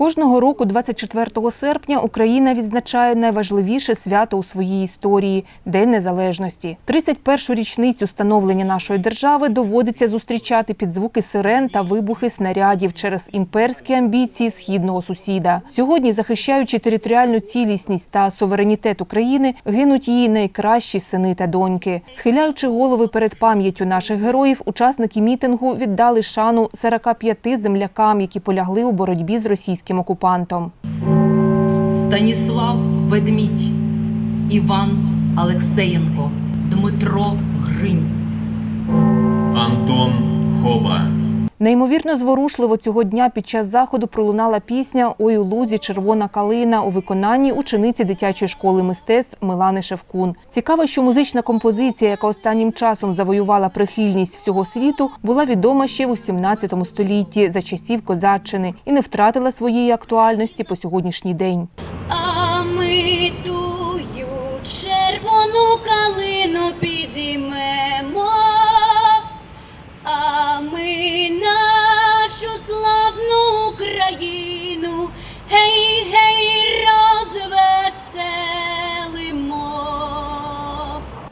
Кожного року, 24 серпня, Україна відзначає найважливіше свято у своїй історії День Незалежності. 31-шу річницю становлення нашої держави доводиться зустрічати під звуки сирен та вибухи снарядів через імперські амбіції східного сусіда. Сьогодні, захищаючи територіальну цілісність та суверенітет України, гинуть її найкращі сини та доньки. Схиляючи голови перед пам'яттю наших героїв, учасники мітингу віддали шану 45 землякам, які полягли у боротьбі з російським окупантом. Станіслав Ведмідь, Іван Алексеєнко, Дмитро Гринь. Антон Хоба. Неймовірно зворушливо цього дня під час заходу пролунала пісня Ой у лузі червона калина у виконанні учениці дитячої школи мистецтв Милани Шевкун. Цікаво, що музична композиція, яка останнім часом завоювала прихильність всього світу, була відома ще в 17 столітті за часів козаччини і не втратила своєї актуальності по сьогоднішній день. А ми тую червону калину підіймемо,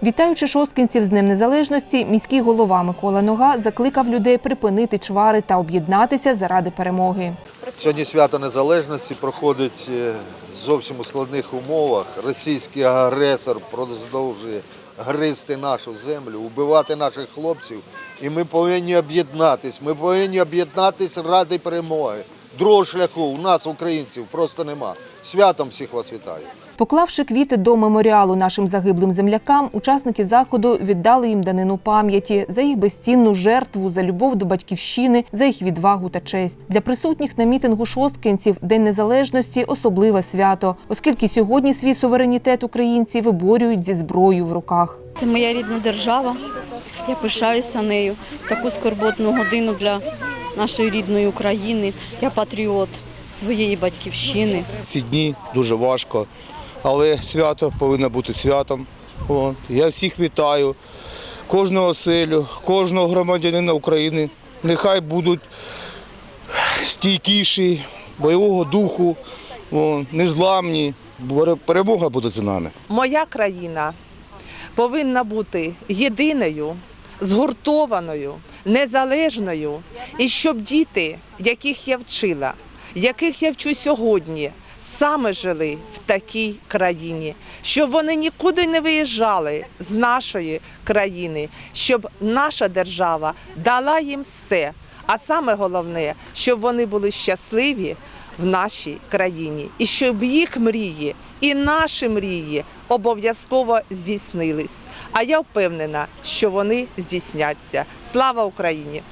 Вітаючи шосткинців з Днем Незалежності, міський голова Микола Нога закликав людей припинити чвари та об'єднатися заради перемоги. Сьогодні свято Незалежності проходить е, зовсім у складних умовах. Російський агресор продовжує гризти нашу землю, вбивати наших хлопців. І ми повинні об'єднатись. Ми повинні об'єднатись ради перемоги. Другого шляху у нас, українців, просто нема. Святом всіх вас вітаю. Поклавши квіти до меморіалу нашим загиблим землякам, учасники заходу віддали їм данину пам'яті за їх безцінну жертву, за любов до батьківщини, за їх відвагу та честь. Для присутніх на мітингу шосткинців День Незалежності особливе свято, оскільки сьогодні свій суверенітет українці виборюють зі зброєю в руках. Це моя рідна держава. Я пишаюся нею. Таку скорботну годину для нашої рідної України. Я патріот своєї батьківщини. ці дні дуже важко, але свято повинно бути святом. От. Я всіх вітаю, кожного оселю, кожного громадянина України. Нехай будуть стійкіші, бойового духу, от, незламні. Перемога буде за нами. моя країна повинна бути єдиною, згуртованою, незалежною, і щоб діти, яких я вчила, яких я вчу сьогодні, саме жили в такій країні, щоб вони нікуди не виїжджали з нашої країни, щоб наша держава дала їм все. А саме головне, щоб вони були щасливі в нашій країні, і щоб їх мрії і наші мрії обов'язково здійснились. А я впевнена, що вони здійсняться. Слава Україні!